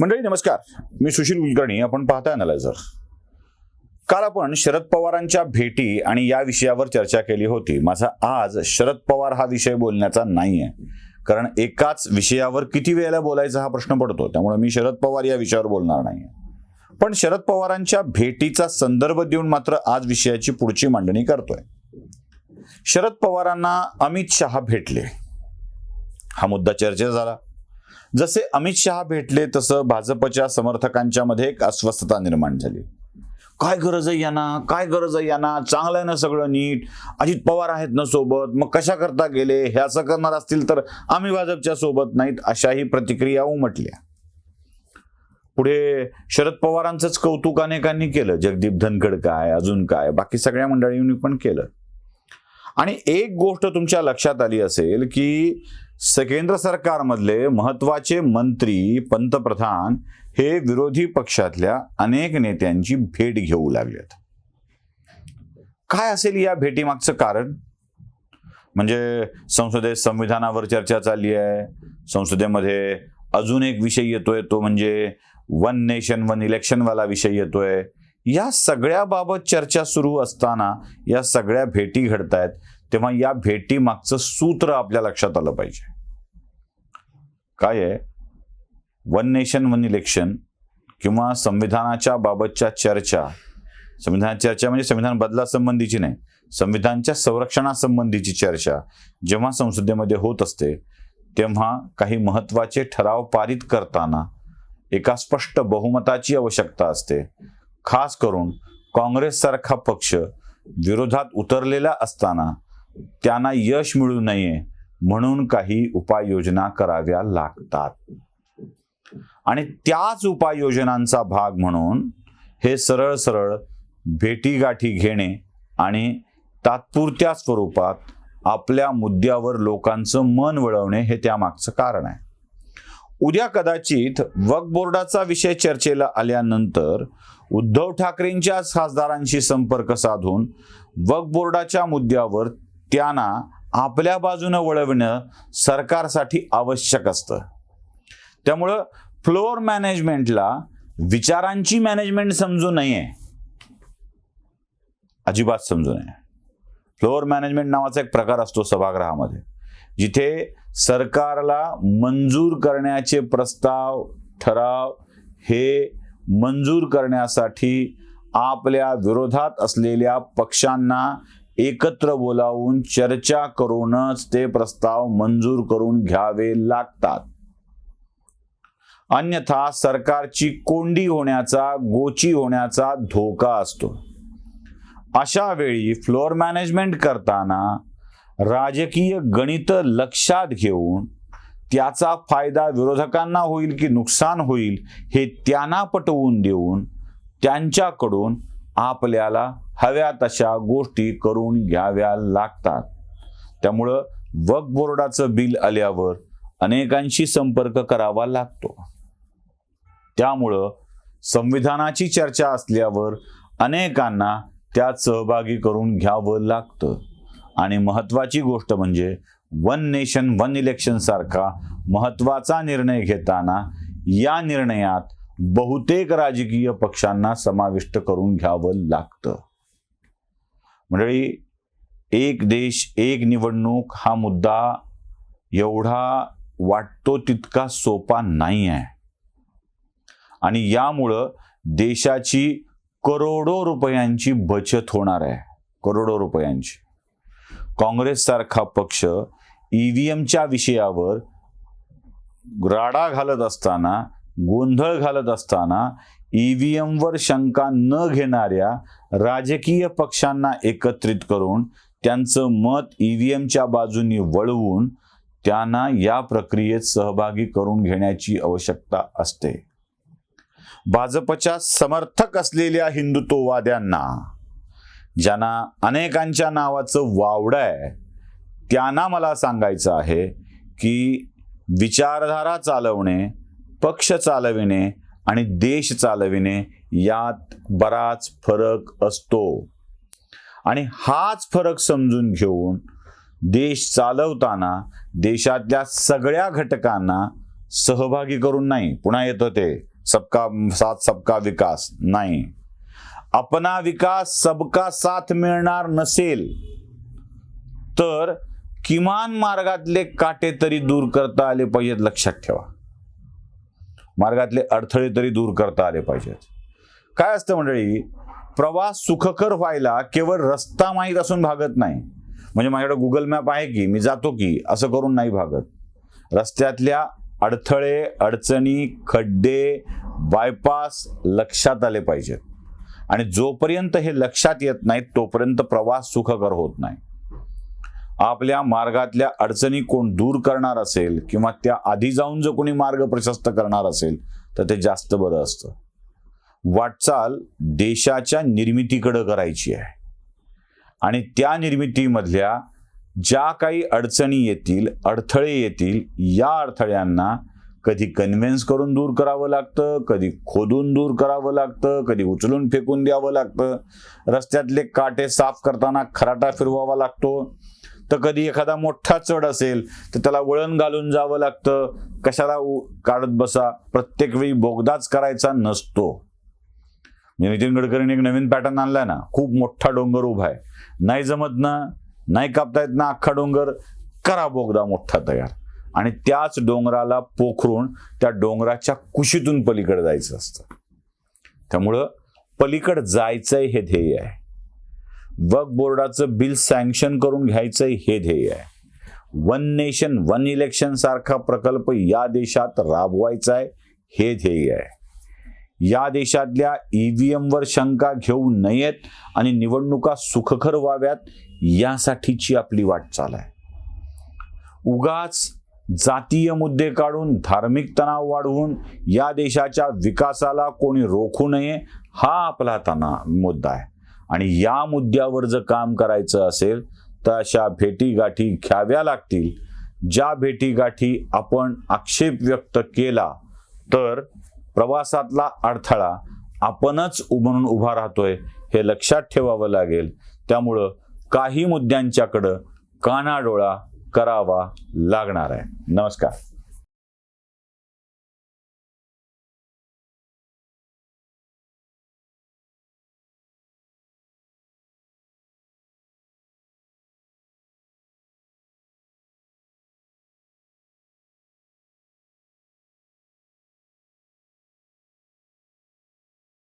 मंडळी नमस्कार. मी सुशील कुलकर्णी. आपण पाहताय अनालायझर काल आपण शरद पवारांच्या भेटी आणि या विषयावर चर्चा केली होती. माझा आज शरद पवार हा विषय बोलण्याचा नाही आहे कारण एकाच विषयावर किती वेळेला बोलायचा हा प्रश्न पडतो. त्यामुळे मी शरद पवार या विषयावर बोलणार नाही पण शरद पवारांच्या भेटीचा संदर्भ देऊन मात्र आज विषयाची पुढची मांडणी करतोय. शरद पवारांना अमित शहा भेटले. हा मुद्दा चर्चेत झाला. जसे अमित शहा भेटले तसं भाजपच्या समर्थकांच्या मध्ये एक अस्वस्थता निर्माण झाली. काय गरज आहे यांना? काय गरज आहे यांना? चांगलं आहे ना सगळं नीट? अजित पवार आहेत ना सोबत? मग कशा करता गेले? हे असं करणार असतील तर आम्ही भाजपच्या सोबत नाहीत अशाही प्रतिक्रिया उमटल्या. पुढे शरद पवारांचंच कौतुक अनेकांनी केलं. जगदीप धनखड काय? अजून काय? बाकी सगळ्या मंडळींनी पण केलं. आणि एक गोष्ट तुमच्या लक्षात आली असेल की केंद्र सरकारमधले महत्त्वाचे मंत्री पंतप्रधान हे विरोधी पक्षातल्या अनेक नेत्यांची भेट घेऊ लागलेत. काय असेल या भेटीमागचं कारण? म्हणजे संसदेत संविधानावर चर्चा चालली आहे. संसदेमध्ये अजून एक विषय येतोय तो म्हणजे वन नेशन वन इलेक्शनवाला विषय येतोय. या सगळ्याबाबत चर्चा सुरू असताना या सगळ्या भेटी घडतायत. तेव्हा या भेटी मागचं सूत्र आपल्या लक्षात आलं पाहिजे. काय आहे? वन नेशन वन इलेक्शन किंवा संविधानाच्या बाबतच्या चर्चा. संविधान चर्चा म्हणजे संविधान बदलासंबंधीची नाही संविधानच्या संरक्षणासंबंधीची चर्चा. जेव्हा संसदेमध्ये होत असते तेव्हा काही महत्त्वाचे ठराव पारित करताना एका स्पष्ट बहुमताची आवश्यकता असते. खास करून काँग्रेससारखा पक्ष विरोधात उतरलेला असताना त्यांना यश मिळू नये म्हणून काही उपाययोजना कराव्या लागतात. आणि त्याच उपाययोजनांचा भाग म्हणून हे सरळ सरळ भेटीगाठी घेणे आणि तात्पुरत्या स्वरूपात आपल्या मुद्द्यावर लोकांचं मन वळवणे हे त्यामागचं कारण आहे. उद्या कदाचित वक्फ बोर्डाचा विषय चर्चेला आल्यानंतर उद्धव ठाकरेंच्याच खासदारांशी संपर्क साधून वक्फ बोर्डाच्या मुद्द्यावर त्यांना आपल्या बाजूनं वळवणं सरकारसाठी आवश्यक असतं. त्यामुळं फ्लोअर मॅनेजमेंटला विचारांची मॅनेजमेंट समजू नये. अजिबात समजू नये. फ्लोअर मॅनेजमेंट नावाचा एक प्रकार असतो सभागृहामध्ये जिथे सरकारला मंजूर करण्याचे प्रस्ताव ठराव हे मंजूर करण्यासाठी आपल्या विरोधात असलेल्या पक्षांना एकत्र बोलावून चर्चा करूनच ते प्रस्ताव मंजूर करून घ्यावे लागतात. अन्यथा सरकारची कोंडी होण्याचा गोची होण्याचा धोका असतो. अशा वेळी फ्लोअर मॅनेजमेंट करताना राजकीय गणित लक्षात घेऊन त्याचा फायदा विरोधकांना होईल की नुकसान होईल हे त्यांना पटवून देऊन त्यांच्याकडून आपल्याला हव्या तशा गोष्टी करून घ्याव्या लागतात. त्यामुळं वक बोर्डाचं बिल आल्यावर अनेकांशी संपर्क करावा लागतो. त्यामुळं संविधानाची चर्चा असल्यावर अनेकांना त्यात सहभागी करून घ्यावं लागतं. आणि महत्वाची गोष्ट म्हणजे वन नेशन वन इलेक्शन सारखा महत्त्वाचा निर्णय घेताना या निर्णयात बहुतेक राजकीय पक्षांना समाविष्ट करून घ्यावं लागतं. मंडळी एक देश एक निवडणूक हा मुद्दा एवढा वाटतो तितका सोपा नाही आहे. आणि यामुळं देशाची करोडो रुपयांची बचत होणार आहे. करोडो रुपयांची. काँग्रेस सारखा पक्ष ईव्हीएमच्या विषयावर राडा घालत असताना गोंधळ घालत असताना ईव्हीएमवर शंका न घेणाऱ्या राजकीय पक्षांना एकत्रित करून त्यांचं मत ईव्हीएमच्या बाजूनी वळवून त्यांना या प्रक्रियेत सहभागी करून घेण्याची आवश्यकता असते. भाजपच्या समर्थक असलेल्या हिंदुत्ववाद्यांना ज्यांना अनेकांच्या नावाचं वावड आहे त्यांना मला सांगायचं आहे की विचारधारा चालवणे पक्ष चालविणे आणि देश चालविणे यात बराच फरक असतो. आणि हाच फरक समजून घेऊन देश चालवताना देशातल्या सगळ्या घटकांना सहभागी करून नाही. पुन्हा येतं ते सबका साथ सबका विकास. नाही. अपना विकास सबका साथ मिळणार नसेल तर किमान मार्गातले काटे तरी दूर करता आले पाहिजेत लक्षात ठेवा. मार्गातले अडथळे तरी दूर करता आले पाहिजेत. काय असतं मंडळी प्रवास सुखकर व्हायला केवळ रस्ता माहीत असून भागत नाही. म्हणजे माझ्याकडे गुगल मॅप आहे की मी जातो की असं करून नाही भागत. रस्त्यातल्या अडथळे अडचणी खड्डे बायपास लक्षात आले पाहिजेत. आणि जोपर्यंत हे लक्षात येत नाहीत तोपर्यंत प्रवास सुखकर होत नाही. आपल्या मार्गातल्या अडचणी कोण दूर करणार असेल किंवा त्या आधी जाऊन जर कोणी मार्ग प्रशस्त करणार असेल तर ते जास्त बरं असतं. वाटचाल देशाच्या निर्मितीकडं करायची आहे. आणि त्या निर्मितीमधल्या ज्या काही अडचणी येतील अडथळे येतील या अडथळ्यांना कधी कन्व्हिन्स करून दूर करावं लागतं कधी खोदून दूर करावं लागतं कधी उचलून फेकून द्यावं लागतं. रस्त्यातले काटे साफ करताना खराटा फिरवावा लागतो. तर कधी एखादा मोठा चढ असेल तर त्याला वळण घालून जावं लागतं. कशाला उ- काढत बसा? प्रत्येक वेळी बोगदाच करायचा नसतो. म्हणजे नितीन गडकरीने एक नवीन पॅटर्न आणलाय ना खूप मोठा डोंगर उभा आहे. नाही जमत ना नाही कापता येत ना अख्खा डोंगर करा बोगदा मोठा तयार. आणि त्याच डोंगराला पोखरून त्या डोंगराच्या कुशीतून पलीकडे जायचं असतं. त्यामुळं पलीकडे जायचंय हे ध्येय आहे. वक बोर्डाचं बिल सँक्शन करून घ्यायचं हे ध्येय आहे. वन नेशन वन इलेक्शन सारखा प्रकल्प या देशात राबवायचा आहे हे ध्येय आहे. या देशातल्या ईव्हीएमवर शंका घेऊ नयेत आणि निवडणुका सुखकर व्हाव्यात यासाठीची आपली वाटचाल आहे उगाच जातीय मुद्दे काढून धार्मिक तणाव वाढवून या देशाच्या विकासाला कोणी रोखू नये हा आपला तना मुद्दा आहे आणि या मुद्द्यावर जर काम करायचं असेल तर अशा भेटीगाठी घ्याव्या लागतील. ज्या भेटीगाठी आपण आक्षेप व्यक्त केला तर प्रवासातला अडथळा आपणच म्हणून उभा राहतोय हे लक्षात ठेवावं लागेल. त्यामुळं काही मुद्द्यांच्याकडं कानाडोळा करावा लागणार आहे. नमस्कार.